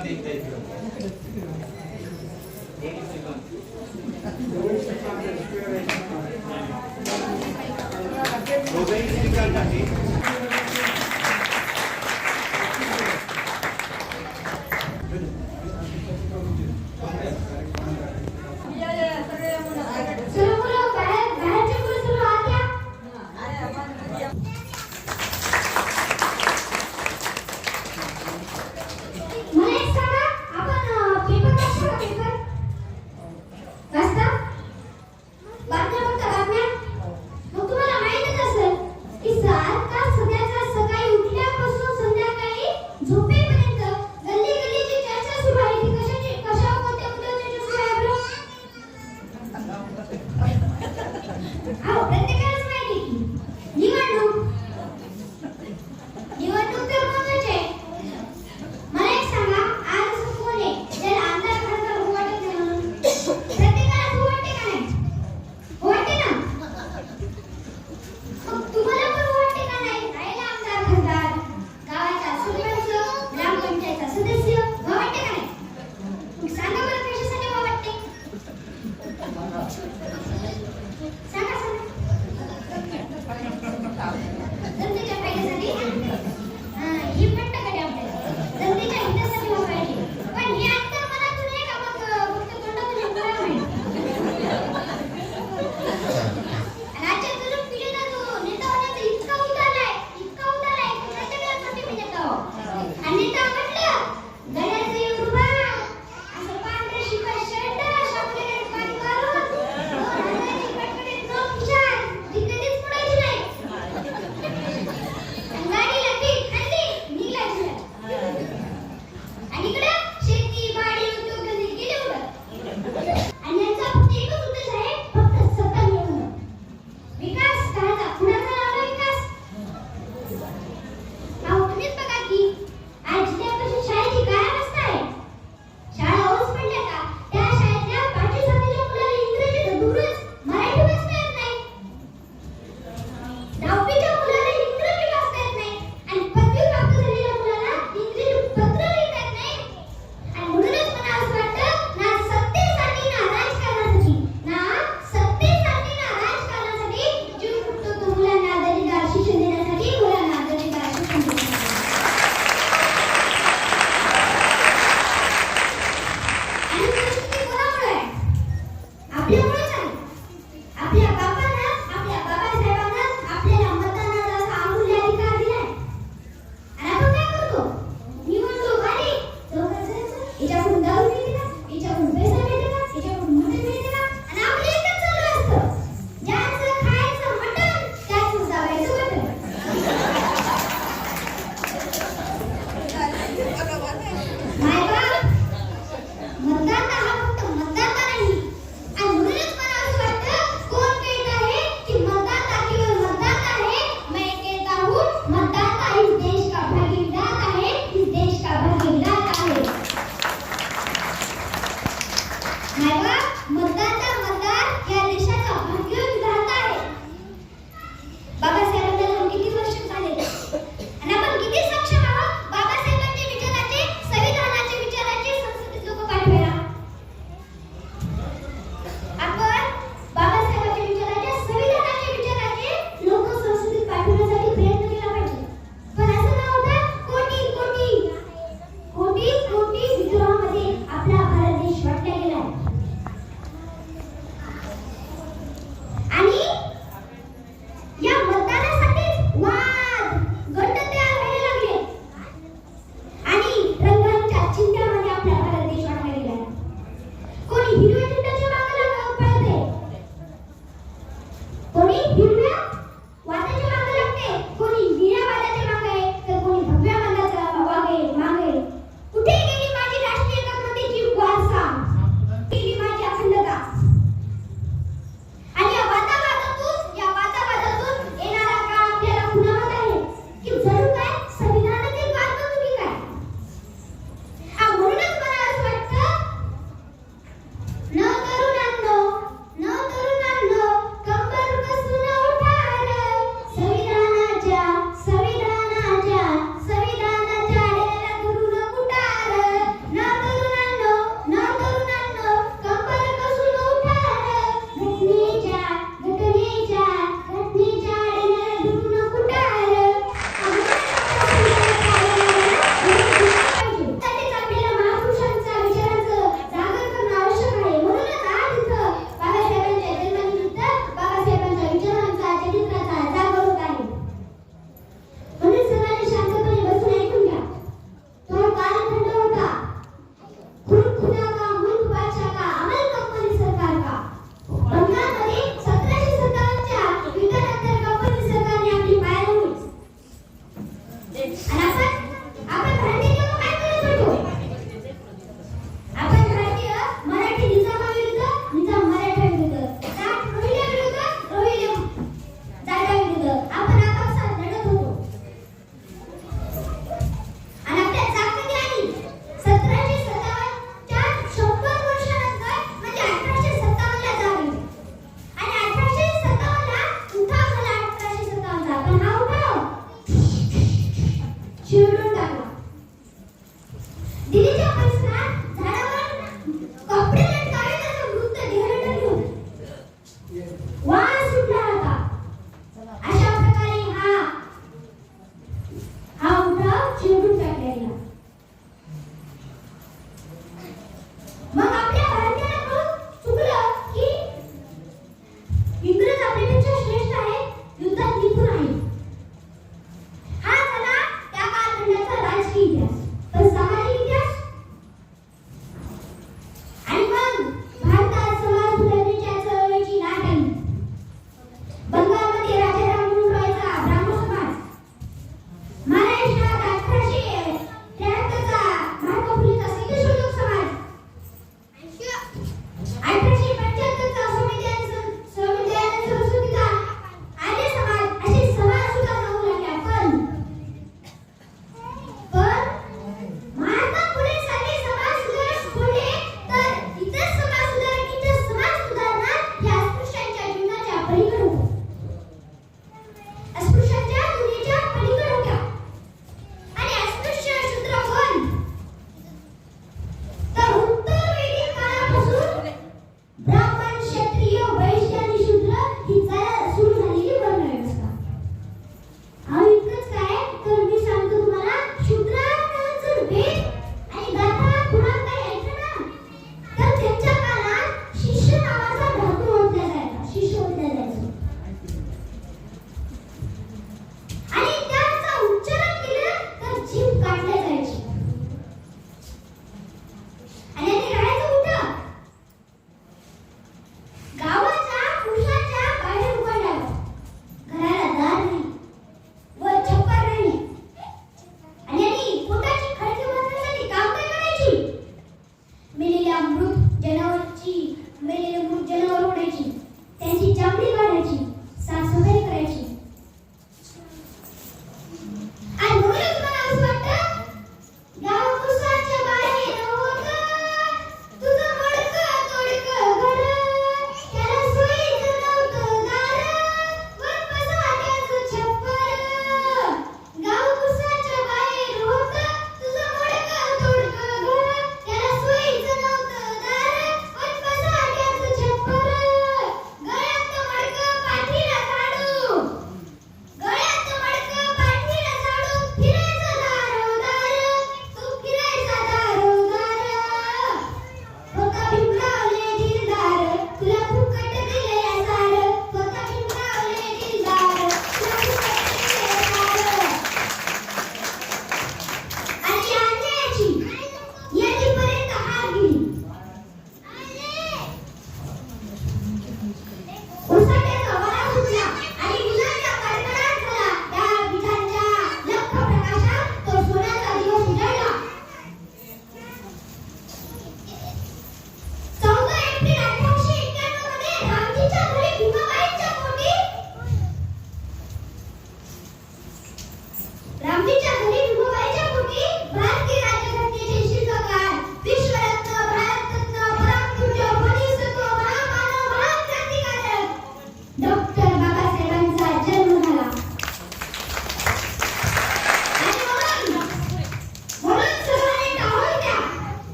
っていきたいと思います。 있고요. jumping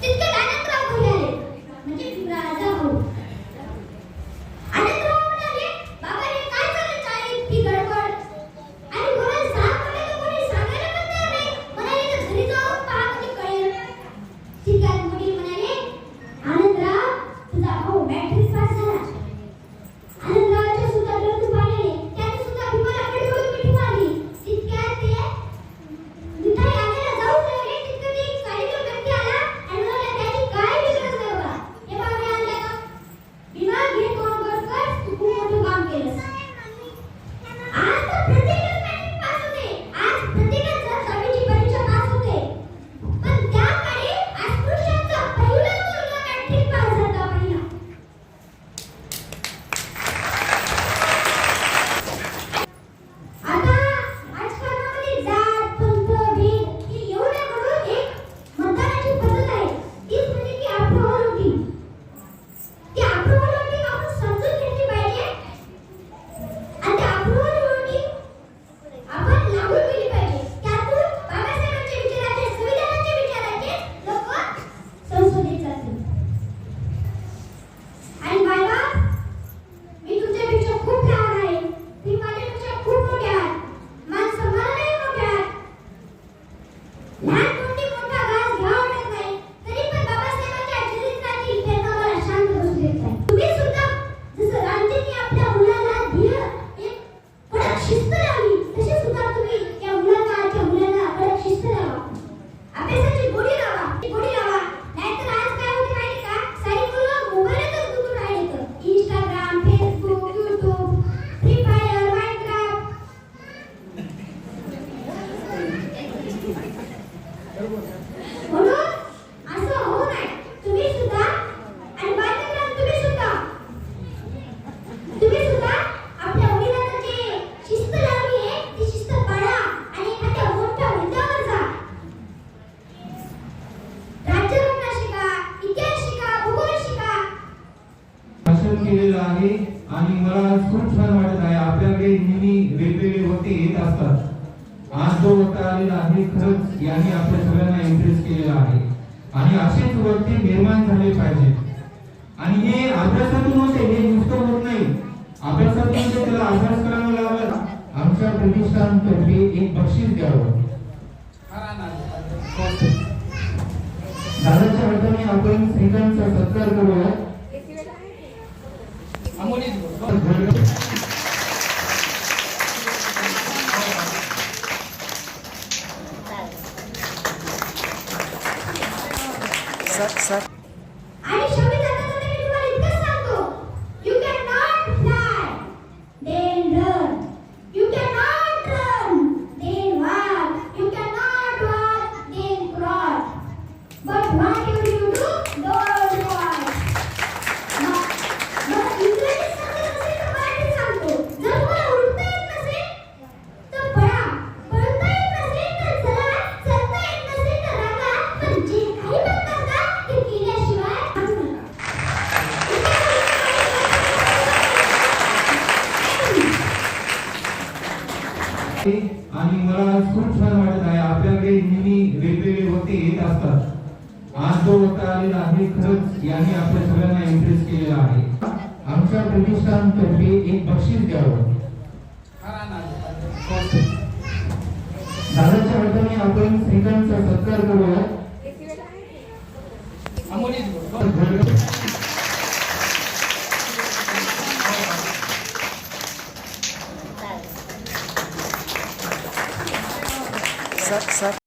Did वक्ते येत असतात. आज जो वक्ता आलेला आहे खरंच यांनी आपल्या सगळ्यांना इम्प्रेस केलेला आहे. आणि असेच वक्ते निर्माण झाले पाहिजेत आणि हे अभ्यासातून होते हे नुसतं होत नाही. अभ्यासातून ते त्याला अभ्यास करावा लागला आमच्या प्रतिष्ठानतर्फे एक बक्षीस द्यावं. दादाच्या हाताने आपण श्रीकांतचा सत्कार करूया. आणि शेवटी आणि मला खूप छान वाटत आहे. आपल्याकडे नेहमी वेगवेगळे वक्ते येत असतात. आज जो वक्ता आलेला आहे खरंच यांनी आपल्या सगळ्यांना इम्प्रेस केलेला आहे. आमच्या प्रतिष्ठानतर्फे एक बक्षीस द्यावं. दादाच्या अर्थाने आपण श्रीकांतचा सत्कार करूया.